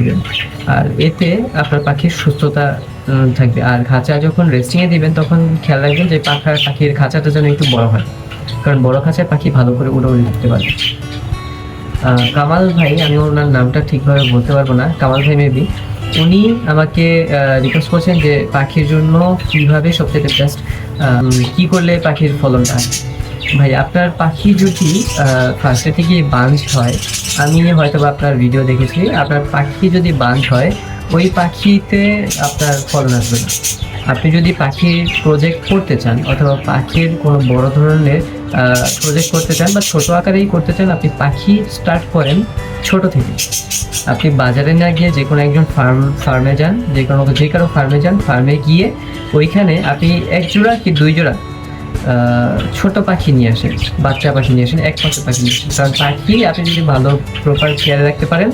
দিবেন। আর এতে আপনার পাখির সুস্থতা থাকবে। আর খাঁচা যখন রেস্টিংয়ে দিবেন তখন খেয়াল রাখবেন যে পাখার পাখির খাঁচাটা যেন একটু বড় হয়। কারণ বড় খাঁচায় পাখি ভালো করে উড়ে উড়ে পারবে আহ, কামাল ভাই আমি ওনার নামটা ঠিকভাবে বলতে পারব না কামাল ভাই মেবি উনি আমাকে রিকোয়েস্ট করছেন যে পাখির জন্য কীভাবে সবথেকে বেস্ট কি করলে পাখির ফলনটা ভাই, আপনার পাখি যদি ফার্স্টে থেকে বাঞ্চ হয়, আমি হয়তো আপনার ভিডিও দেখেছি, আপনার পাখি যদি বাঞ্চ হয়, ওই পাখিতে আপনার ফলন আসবে না। আপনি যদি পাখির প্রজেক্ট করতে চান, অথবা পাখির কোনো বড় ধরনের প্রজেক্ট করতে চান বা ছোট আকারেই করতে চান, আপনি পাখি স্টার্ট করেন ছোট থেকে আপনি বাজারে না গিয়ে যে কোনো একজন ফার্ম ফার্মে যান, যে কোনো, যে কারও ফার্মে যান ফার্মে গিয়ে ওইখানে আপনি এক জোড়া কি দুই জোড়া ছোট পাখি নিয়ে আসেন, বাচ্চা পাখি নিয়ে আসেন, এক মাসের পাখি নিয়ে আসেন। কারণ পাখি আপনি যদি ভালো প্রপার কেয়ার রাখতে পারেন,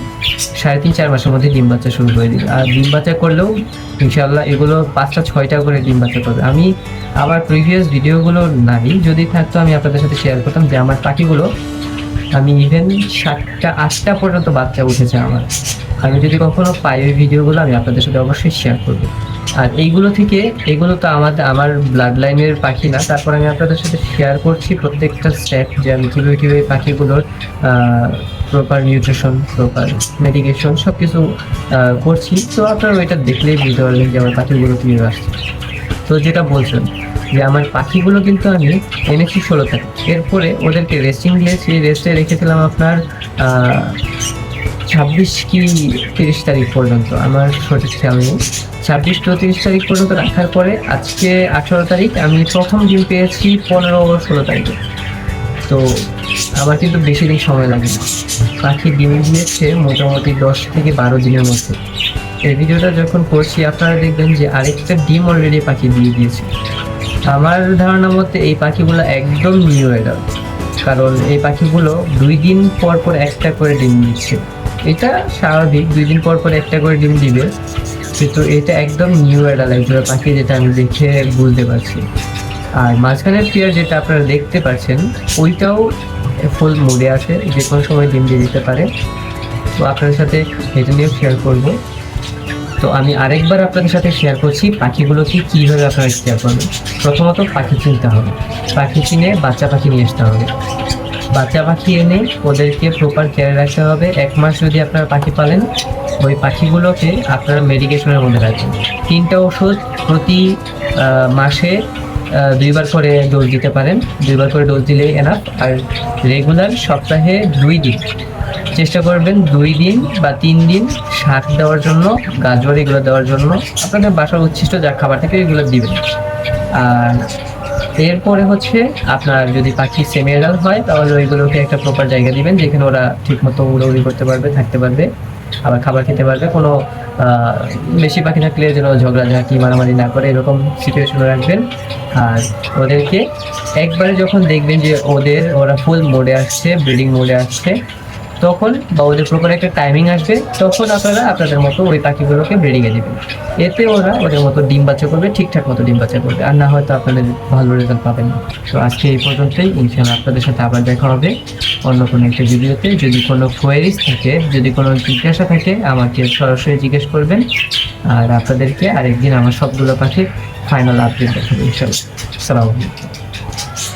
সাড়ে তিন, চার মাসের মধ্যে ডিম বাচ্চা শুরু করে দিন আর ডিম বাচ্চা করলেও ইনশাল্লাহ এগুলো পাঁচটা, ছয়টা করে ডিম বাচ্চা করবে। আমি আমার প্রিভিয়াস ভিডিওগুলো নাই, যদি থাকতো আমি আপনাদের সাথে শেয়ার করতাম যে আমার পাখিগুলো, আমি ইভেন সাতটা, আটটা পর্যন্ত বাচ্চা উঠেছে আমার। আমি যদি কখনো পাই ওই ভিডিওগুলো আমি আপনাদের সাথে অবশ্যই শেয়ার করব। আর এইগুলো থেকে, এগুলো তো আমাদের, আমার ব্লাড লাইনের পাখি না। তারপর আমি আপনাদের সাথে শেয়ার করছি প্রত্যেকটা স্টেপ যে আমি কীভাবে কীভাবে পাখিগুলোর প্রপার নিউট্রিশন প্রপার মেডিকেশন সব কিছু করছি। তো আপনারা ওইটা দেখলেই বুঝতে পারবেন যে আমার পাখিগুলো কীভাবে আসছে। তো যেটা বলছেন যে আমার পাখিগুলো কিন্তু আমি এনেছি ষোলো তারিখ। এরপরে ওদেরকে রেস্টিং দিয়েছি। রেস্টে রেখেছিলাম আপনার ছাব্বিশ কি তিরিশ তারিখ পর্যন্ত, আমার সঠিক খেয়াল নেই। ছাব্বিশ টু তিরিশ তারিখ পর্যন্ত রাখার পরে আজকে আঠারো তারিখ, আমি প্রথম ডিম পেয়েছি পনেরো ষোলো তারিখে। তো আমার কিন্তু বেশি দিন সময় লাগে না। পাখি ডিম দিয়েছে মোটামুটি দশ থেকে বারো দিনের মধ্যে। এই ভিডিওটা যখন করছি, আপনারা দেখবেন যে আরেকটা ডিম অলরেডি পাখি দিয়ে দিয়েছে। আমার ধারণা মতে এই পাখিগুলো একদম নিউ এডাল কারণ এই পাখিগুলো দুই দিন পর পর একটা করে ডিম দিচ্ছে। এটা স্বাভাবিক, দুই দিন পর পর একটা করে ডিম দিবে। কিন্তু এটা একদম নিউ এডাল একজোড়া পাখি যেটা আমি দেখে বুঝতে পারছি। আর মাঝখানের পেয়ার যেটা আপনারা দেখতে পাচ্ছেন, ওইটাও ফুল মুডে আছে, যে কোনো সময় ডিম দিয়ে দিতে পারে। তো আপনাদের সাথে এটা নিয়েও শেয়ার করব। তো আমি আরেকবার আপনাদের সাথে শেয়ার করছি পাখিগুলোকে কীভাবে আপনারা শেয়ার করবেন। প্রথমত পাখি চিনতে হবে। পাখি চিনে বাচ্চা পাখি নিয়ে আসতে হবে। বাচ্চা পাখি এনে ওদেরকে প্রপার কেয়ার রাখতে হবে। এক মাস যদি আপনারা পাখি পালেন, ওই পাখিগুলোকে আপনারা মেডিকেশনের মধ্যে রাখবেন। তিনটা ওষুধ প্রতি মাসে দুইবার করে ডোজ দিতে পারেন। দুইবার করে ডোজ দিলেই এনাফ আর রেগুলার সপ্তাহে দুই দিন। চেষ্টা করবেন দুই দিন বা তিন দিন শাক দেওয়ার জন্য, গাজর এগুলো দেওয়ার জন্য। আপনাদের বাসার উচ্ছিষ্ট যা খাবার থেকে এগুলো দিবেন। আর এরপরে হচ্ছে আপনার যদি পাখি সেমি হয়, তাহলে ওইগুলোকে একটা প্রপার জায়গা দিবেন, যেখানে ওরা ঠিকমতো উড়াউড়ি করতে পারবে, থাকতে পারবে, আবার খাবার খেতে পারবে। কোনো বেশি পাখি থাকলে যেন ঝগড়াঝাঁকি মারামারি না করে এরকম সিচুয়েশনে রাখবেন। আর ওদেরকে একবারে যখন দেখবেন যে ওদের, ওরা ফুল মোডে আসছে ব্রিডিং মোডে আসছে তখন বা ওদের প্রপার একটা টাইমিং আসবে, তখন আপনারা আপনাদের মতো ওই পাখিগুলোকে ব্রিডিংয়ে দেবেন এতে ওরা ওদের মতো ডিম বাচ্চা করবে, ঠিকঠাক মতো ডিম বাচ্চা করবে। আর না হয়তো আপনাদের ভালো রেজাল্ট পাবেন না। তো আজকে এই পর্যন্তই ইনশাল্লাহ আপনাদের সাথে আবার দেখা হবে অন্য কোনো একটা ভিডিওতে। যদি কোনো কোয়ারিজ থাকে, যদি কোনো জিজ্ঞাসা থাকে, আমাকে সরাসরি জিজ্ঞেস করবেন। আর আপনাদেরকে আরেকদিন আমার সবগুলো পাখির ফাইনাল আপডেট দেখাবো ইনশাল্লাহ সালামালাইকুম